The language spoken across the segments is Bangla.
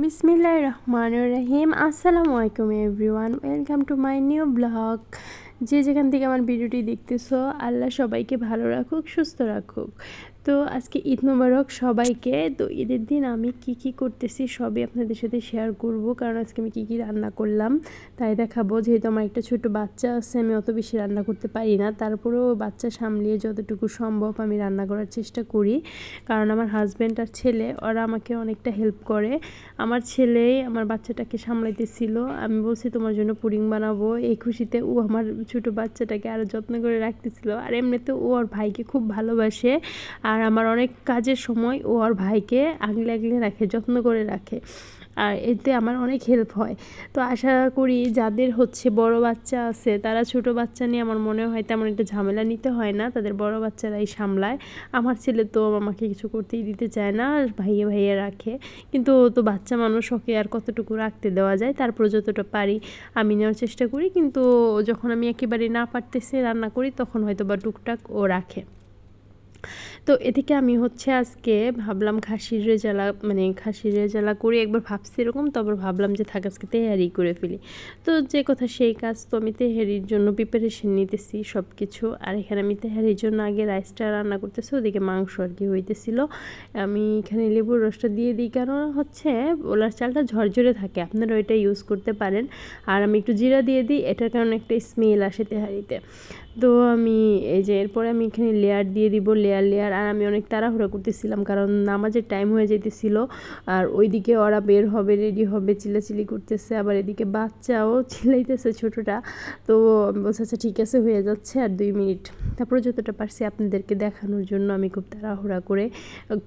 বিসমিল্লাহ রহমান রহিম। আসসালামু আলাইকুম everyone, welcome to my new blog. যে যেখান থেকে আমার ভিডিওটি দেখতেছো, আল্লাহ সবাইকে ভালো রাখুক, সুস্থ রাখুক। তো আজকে ঈদ মোবারক সবাইকে। তো ঈদের দিন আমি কি কি করতেছি সবই আপনাদের সাথে শেয়ার করব, কারণ আজকে আমি কী কী রান্না করলাম তাই দেখাবো। যেহেতু আমার একটা ছোট বাচ্চা আছে, আমি অত বেশি রান্না করতে পারি না। তারপরেও বাচ্চা সামলিয়ে যতটুকু সম্ভব আমি রান্না করার চেষ্টা করি। কারণ আমার হাজব্যান্ড আর ছেলে, ওরা আমাকে অনেকটা হেল্প করে। আমার ছেলে আমার বাচ্চাটাকে সামলাইতেছিল। আমি বলছি, তোমার জন্য পুডিং বানাবো। এই খুশিতে ও আমার ছোট বাচ্চাটাকে আরও যত্ন করে রাখতেছিল। আর এমনিতে ও ওর ভাইকে খুব ভালোবাসে। আর আমার অনেক কাজের সময় ও আর ভাইকে আগলে আগলে রাখে, যত্ন করে রাখে। আর এতে আমার অনেক হেল্প হয়। তো আশা করি যাদের হচ্ছে বড় বাচ্চা আছে, তারা ছোট বাচ্চা নিয়ে আমার মনে হয় তেমন একটা ঝামেলা নিতে হয় না। তাদের বড় বাচ্চারাই সামলায়। আমার ছেলে তো আমাকে কিছু করতেই দিতে চায় না, আর ভাইয়ে ভাইয়ে রাখে। কিন্তু ও তো বাচ্চা মানুষ, ওকে আর কতটুকু রাখতে দেওয়া যায় তারপর যতটা পারি আমি নেওয়ার চেষ্টা করি। কিন্তু যখন আমি একেবারে না পারতেছি রান্না করি, তখন হয়তো বা টুকটাক ও রাখে। তো এদিকে আমি হচ্ছে আজকে ভাবলাম খাসির রেজালা মানে খাসির রেজালা করে একবার ভাবছি এরকম তারপর ভাবলাম যে থাক, আজকে তেহারি করে ফেলি। তো যে কথা সেই কাজ, তো আমি তেহারির জন্য প্রিপারেশন নিতেছি সব কিছু আর এখানে আমি তেহারির জন্য আগে রাইসটা রান্না করতেছি, ওদিকে মাংস আর কি হইতেছিল। আমি এখানে লেবুর রসটা দিয়ে দিই কেন হচ্ছে ওলার চালটা ঝরঝরে থাকে, আপনারা ওইটা ইউজ করতে পারেন। আর আমি একটু জিরা দিয়ে দিই, এটার কারণে একটা স্মেল আসে তেহারিতে। তো আমি এই যে, এরপরে আমি এখানে লেয়ার দিয়ে দিব লেয়ার লেয়ার আর আমি অনেক তাড়াহুড়া করতেছিলাম, কারণ নামাজের টাইম হয়ে যেতেছিল আর ওইদিকে ওরা বের হবে রেডি হবে, চিল্লাচিল্লি করতেছে, আবার এদিকে বাচ্চাও চিল্লাইতেছে ছোটোটা। তো বলছে আচ্ছা ঠিক আছে, হয়ে যাচ্ছে আর দুই মিনিট। তারপরে যতটা পারছি আপনাদেরকে দেখানোর জন্য আমি খুব তাড়াহুড়া করে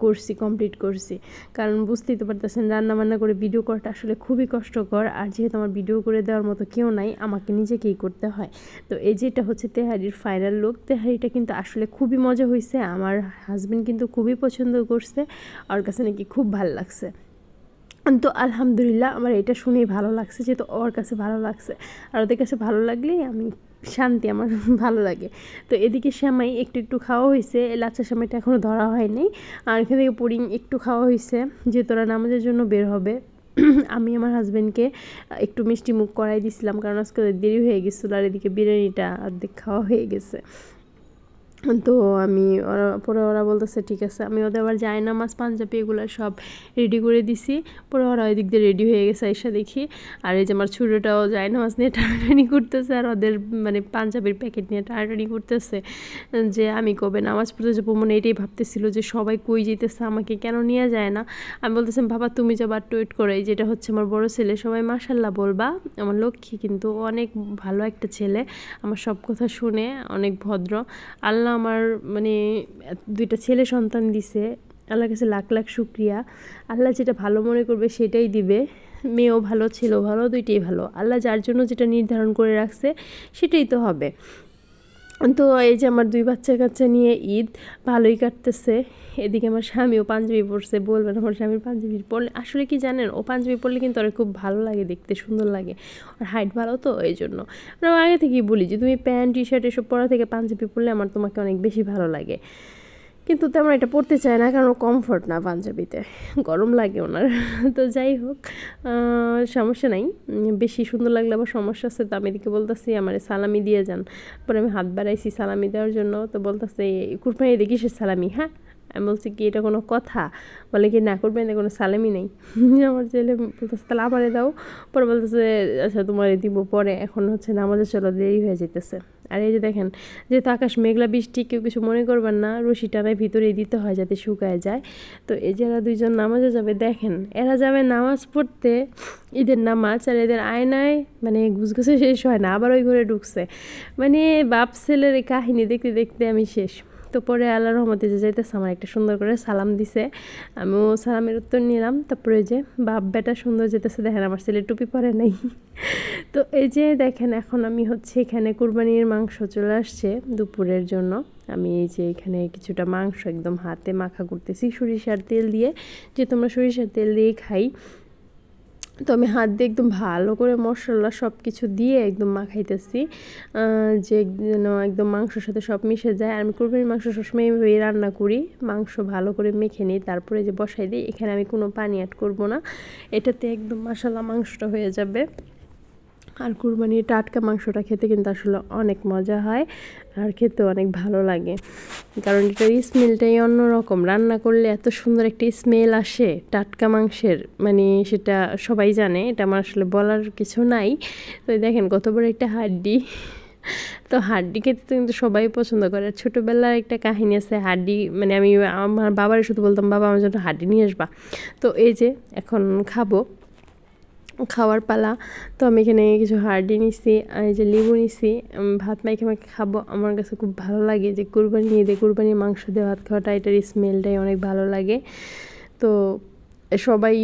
করছি কমপ্লিট করছি। কারণ বুঝতেই তো পারতেছেন রান্না বান্না করে ভিডিও করাটা আসলে খুবই কষ্টকর আর যেহেতু আমার ভিডিও করে দেওয়ার মতো কেউ নাই, আমাকে নিজেকেই করতে হয়। তো এই যেটা হচ্ছে তেহারির ফাইনাল লুক তেহারিটা কিন্তু আসলে খুবই মজা হয়েছে আমার হাজব্যান্ড কিন্তু খুবই পছন্দ করছে, ওর কাছে নাকি খুব ভালো লাগছে। তো আলহামদুলিল্লাহ আমার এটা শুনেই ভালো লাগছে যেহেতু ওর কাছে ভালো লাগছে। আর ওদের কাছে ভালো লাগলেই আমি শান্তি, আমার ভালো লাগে। তো এদিকে শ্যামাই একটু একটু খাওয়া হয়েছে লাচ্চা শ্যামাইটা এখনও ধরা হয়নি। আর এখান থেকে পুডিং একটু খাওয়া হয়েছে যে তোরা নামাজের জন্য বের হবে। আমি আমার হাজব্যান্ডকে একটু মিষ্টি মুখ করাই দিছিলাম, কারণ আজকে দেরি হয়ে গেছিল, আর এদিকে বিরিয়ানিটা অর্ধেক খাওয়া হয়ে গেছে। তো আমি ওরা, পরে ওরা বলতেছে, ঠিক আছে। আমি ওদের আবার যাই নামাজ পাঞ্জাবি এগুলো সব রেডি করে দিছি। পরে ওরা ওই দিক দিয়ে রেডি হয়ে গেছে এসে দেখি। আর এই যে আমার ছোটোটাও যায় নামাজ নিয়ে টানাটানি করতেছে আর ওদের মানে পাঞ্জাবির প্যাকেট নিয়ে টানাটানি করতেছে যে আমি কবে নামাজ পড়তে যাব? মনে এটাই ভাবতেছিল যে সবাই কই যেতেছে আমাকে কেন নিয়ে যায় না? আমি বলতেছিলাম, বাবা, তুমি যাবার টুইট করে। যেটা হচ্ছে আমার বড় ছেলে, সবাই মাসাল্লাহ বলবা, আমার লক্ষ্মী কিন্তু অনেক ভালো একটা ছেলে, আমার সব কথা শুনে, অনেক ভদ্র। আল্লাহ আমার মানে দুইটা ছেলে সন্তান দিছে। আল্লাহর কাছে লাখ লাখ শুক্রিয়া। আল্লাহ যেটা ভালো মনে করবে সেটাই দিবে। মেয়েও ভালো, ছেলেও ভালো, দুইটাই ভালো। আল্লাহ যার জন্য যেটা নির্ধারণ করে রাখছে, সেটাই তো হবে। তো এই যে আমার দুই বাচ্চা কাচ্চা নিয়ে ঈদ, ভালোই কাটতেছে। এদিকে আমার স্বামী ও পাঞ্জাবি পরছে, বলবেন আমার স্বামীর পাঞ্জাবি পরলে, আসলে কি জানেন, ও পাঞ্জাবি পরলে কিন্তু ওর খুব ভালো লাগে দেখতে, সুন্দর লাগে। আর হাইট ভালো তো, এই জন্য। আমরা আগে থেকেই বলি যে, তুমি প্যান্ট টি শার্ট এসব পরা থেকে পাঞ্জাবি পরলে আমার তোমাকে অনেক বেশি ভালো লাগে। কিন্তু তেমন এটা পড়তে চায় না, কারণ কমফোর্ট না পাঞ্জাবিতে। গরম লাগে ওনার। তো যাই হোক সমস্যা নাই। বেশি সুন্দর লাগলে আবার সমস্যা আছে, তো আমি এদিকে বলতেছি, আমার সালামি দিয়ে যান। পরে আমি হাত বাড়াইছি সালামি দেওয়ার জন্য, তো বলতেছে, কুরবানি দেখিস সালামি? হ্যাঁ? আমি বলছি কি, এটা কোনো কথা? বলে কি, না করবেন কোনো সালামি নেই। আমার ছেলে বলতেছে, তাহলে আমারে দাও। পরে বলতেছে আচ্ছা তোমার দিব পরে। এখন হচ্ছে নামাজে চলো দেরি হয়ে যেতেছে আর এই যে দেখেন, যেহেতু আকাশ মেঘলা বৃষ্টি, কেউ কিছু মনে করবেন না, রশি টানায় ভিতরে দিতে হয় যাতে শুকায় যায়। তো এই যে এরা দুইজন নামাজে যাবে, দেখেন, এরা যাবে নামাজ পড়তে ঈদের নামাজ আর এদের আয়নায় মানে ঘুসঘুসে শেষ হয় না, আবার ওই ঘরে ঢুকছে। মানে বাপ ছেলের কাহিনী দেখতে দেখতে আমি শেষ। তো পরে আল্লাহ রহমতে যে যাইতেছে, আমার একটা সুন্দর করে সালাম দিছে। আমিও সালামের উত্তর নিলাম। তারপরে যে বাপ বেটা সুন্দর যেতেছে দেখেন আমার ছেলে টুপি পরে নাই। তো এই যে দেখেন, এখন আমি হচ্ছে এখানে কুরবানির মাংস চলে আসছে দুপুরের জন্য। আমি এই যে এখানে কিছুটা মাংস একদম হাতে মাখা করতেছি সরিষার তেল দিয়ে। যে তোমরা সরিষার তেল দিয়ে খাই। তো আমি হাত দিয়ে একদম ভালো করে মশলা সব কিছু দিয়ে একদম মাখাইতেছি যে যেন একদম মাংসর সাথে সব মিশে যায়। আমি কুরবানির মাংস সবসময় এইভাবেই রান্না করি, মাংস ভালো করে মেখে নিই, তারপরে যে বসাই দিই, এখানে আমি কোনো পানি অ্যাড করব না। এটাতে একদম মশলা মাংসটা হয়ে যাবে। আর কুরবানির টাটকা মাংসটা খেতে কিন্তু আসলে অনেক মজা হয় আর খেতে অনেক ভালো লাগে। কারণ এটার স্মেলটাই অন্যরকম। রান্না করলে এত সুন্দর একটা স্মেল আসে টাটকা মাংসের মানে সেটা সবাই জানে, এটা আমার আসলে বলার কিছু নাই। তো দেখেন কত বড় একটা হাড্ডি। তো হাড্ডি খেতে তো কিন্তু সবাই পছন্দ করে। ছোটোবেলার একটা কাহিনী আছে, হাড্ডি মানে আমি আমার বাবার শুধু বলতাম, বাবা, আমার জন্য হাড্ডি নিয়ে আসবা। তো এই যে এখন খাব। খাওয়ার পালা। তো আমি এখানে কিছু হার্ডি নিছি, আর এই যে লেবু নিছি। ভাত মাইখে মাইখে খাব। আমার কাছে খুব ভালো লাগে যে কুরবানি নিয়ে ঈদে কুরবানির মাংস দিয়ে ভাত খাওয়াটা, এটার স্মেলটাই অনেক ভালো লাগে। তো সবাই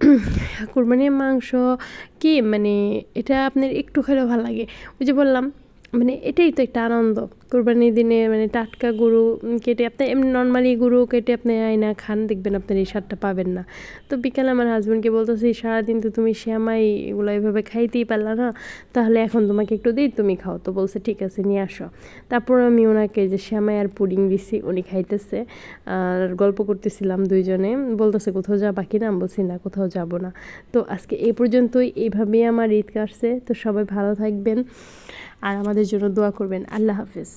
কুরবানির মাংস কি মানে এটা আপনার একটু খেলেও ভালো লাগে। ওই যে বললাম মানে এটাই তো একটা আনন্দ। কুরবানির দিনে মানে টাটকা গরু কেটে আপনি এমনি নর্মালি গরু কেটে আপনি আয়না খান, দেখবেন আপনার এই স্বাদটা পাবেন না। তো বিকালে আমার হাজব্যান্ডকে বলতেছি, সারাদিন তো তুমি শ্যামাই এগুলো এভাবে খাইতেই পারলা না, তাহলে এখন তোমাকে একটু দিই, তুমি খাও। তো বলছে, ঠিক আছে, নিয়ে আসো। তারপর আমি ওনাকে যে শ্যামাই আর পুডিং দিছি, উনি খাইতেছে। আর গল্প করতেছিলাম দুইজনে, বলতেছে, কোথাও যা বাকি না? বলছি, না, কোথাও যাব না। তো আজকে এই পর্যন্তই এইভাবেই আমার ঈদ কাটছে। তো সবাই ভালো থাকবেন। আর আমাদের জন্য দোয়া করবেন। আল্লাহ হাফিজ।